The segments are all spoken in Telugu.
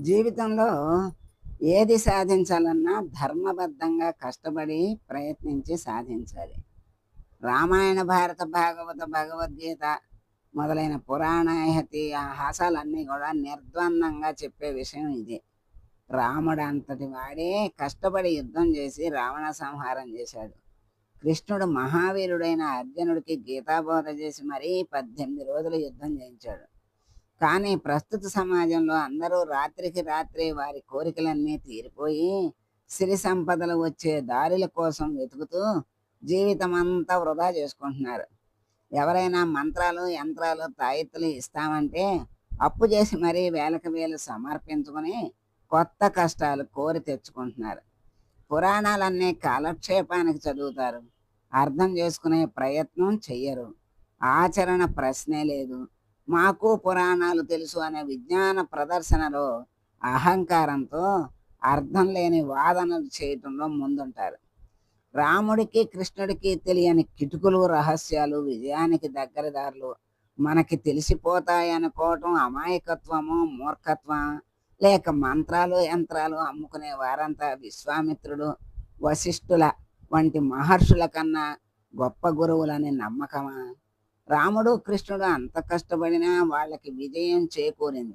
జీవితంలో ఏది సాధించాలన్నా ధర్మబద్ధంగా కష్టపడి ప్రయత్నించి సాధించాలి. రామాయణ భారత భాగవత భగవద్గీత మొదలైన పురాణ హాసాలన్నీ కూడా నిర్ద్వందంగా చెప్పే విషయం ఇది. రాముడు అంతటి వాడే కష్టపడి యుద్ధం చేసి రావణ సంహారం చేశాడు. కృష్ణుడు మహావీరుడైన అర్జునుడికి గీతాబోధ చేసి మరీ పద్దెనిమిది రోజులు యుద్ధం చేయించాడు. కానీ ప్రస్తుత సమాజంలో అందరూ రాత్రికి రాత్రి వారి కోరికలన్నీ తీరిపోయి సిరి సంపదలు వచ్చే దారుల కోసం వెతుకుతూ జీవితం అంతా వృధా చేసుకుంటున్నారు. ఎవరైనా మంత్రాలు యంత్రాలు తాయెత్తులు ఇస్తామంటే అప్పు చేసి మరీ వేలకు వేలు సమర్పించుకొని కొత్త కష్టాలు కోరి తెచ్చుకుంటున్నారు. పురాణాలన్నీ కాలక్షేపానికి చదువుతారు. అర్థం చేసుకునే ప్రయత్నం చెయ్యరు. ఆచరణ ప్రశ్నే లేదు. మాకు పురాణాలు తెలుసు అనే విజ్ఞాన ప్రదర్శనలో అహంకారంతో అర్థం లేని వాదనలు చేయటంలో ముందుంటారు. రాముడికి కృష్ణుడికి తెలియని కిటుకులు రహస్యాలు విజయానికి దగ్గరదారులు మనకి తెలిసిపోతాయనుకోవటం అమాయకత్వము మూర్ఖత్వం? లేక మంత్రాలు యంత్రాలు అమ్ముకునే వారంతా విశ్వామిత్రుడు వశిష్ఠుల వంటి మహర్షుల కన్నా గొప్ప గురువులని నమ్మకమా? రాముడు కృష్ణుడు అంత కష్టపడినా వాళ్ళకి విజయం చేకూరింది.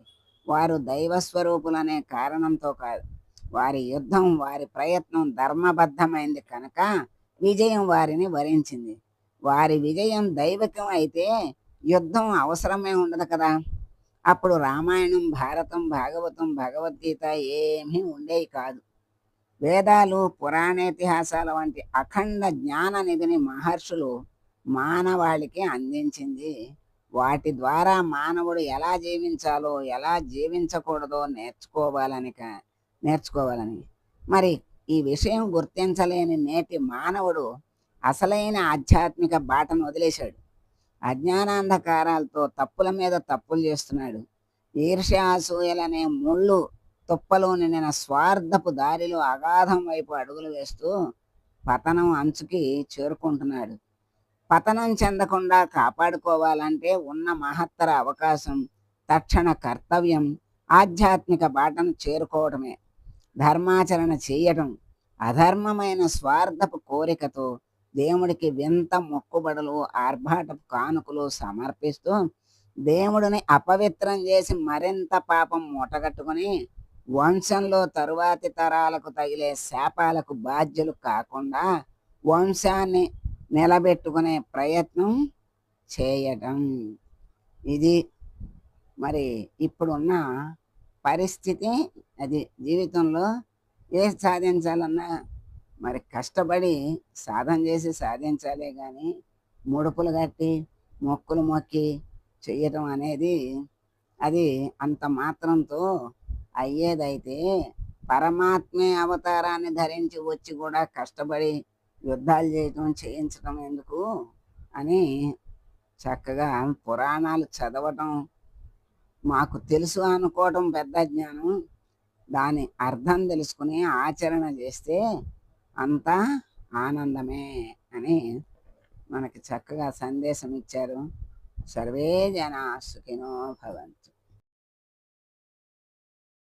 వారు దైవస్వరూపులనే కారణంతో కాదు. వారి యుద్ధం వారి ప్రయత్నం ధర్మబద్ధమైంది కనుక విజయం వారిని వరించింది. వారి విజయం దైవకం అయితే యుద్ధం అవసరమే ఉండదు కదా. అప్పుడు రామాయణం భారతం భాగవతం భగవద్గీత ఏమీ ఉండేవి కాదు. వేదాలు పురాణేతిహాసాల వంటి అఖండ జ్ఞాన నిధిని మహర్షులు మానవాళికి అందించింది. వాటి ద్వారా మానవుడు ఎలా జీవించాలో ఎలా జీవించకూడదో నేర్చుకోవాలని నేర్చుకోవాలని. మరి ఈ విషయం గుర్తించలేని నేటి మానవుడు అసలైన ఆధ్యాత్మిక బాటను వదిలేశాడు. అజ్ఞానాంధకారాలతో తప్పుల మీద తప్పులు చేస్తున్నాడు. ఈర్ష్యాసూయలనే ముళ్ళు తుప్పలో నిండిన స్వార్థపు దారిలో అగాధం వైపు అడుగులు వేస్తూ పతనం అంచుకి చేరుకుంటున్నాడు. పతనం చెందకుండా కాపాడుకోవాలంటే ఉన్న మహత్తర అవకాశం తక్షణ కర్తవ్యం ఆధ్యాత్మిక బాటను చేరుకోవటమే ధర్మాచరణ చేయటం అధర్మమైన స్వార్థపు కోరికతో దేవుడికి వింత మొక్కుబడులు ఆర్భాటపు కానుకలు సమర్పిస్తూ దేవుడిని అపవిత్రం చేసి మరింత పాపం మూటగట్టుకుని వంశంలో తరువాతి తరాలకు తగిలే శాపాలకు బాధ్యులు కాకుండా వంశాన్ని నిలబెట్టుకునే ప్రయత్నం చేయటం ఇది మరి ఇప్పుడున్న పరిస్థితి. అది జీవితంలో ఏ సాధించాలన్నా మరి కష్టపడి సాధన చేసి సాధించాలే కానీ ముడుపులు కట్టి మొక్కులు మొక్కి చేయటం అనేది అది అంత మాత్రంతో అయ్యేదైతే పరమాత్మే అవతారాన్ని ధరించి వచ్చి కూడా కష్టపడి యుద్ధాలు చేయటం చేయించడం ఎందుకు అని చక్కగా పురాణాలు చదవటం మాకు తెలుసు అనుకోవటం పెద్ద జ్ఞానం. దాని అర్థం తెలుసుకుని ఆచరణ చేస్తే అంతా ఆనందమే అని మనకి చక్కగా సందేశం ఇచ్చారు. సర్వే జనా సుఖినో భవంతు.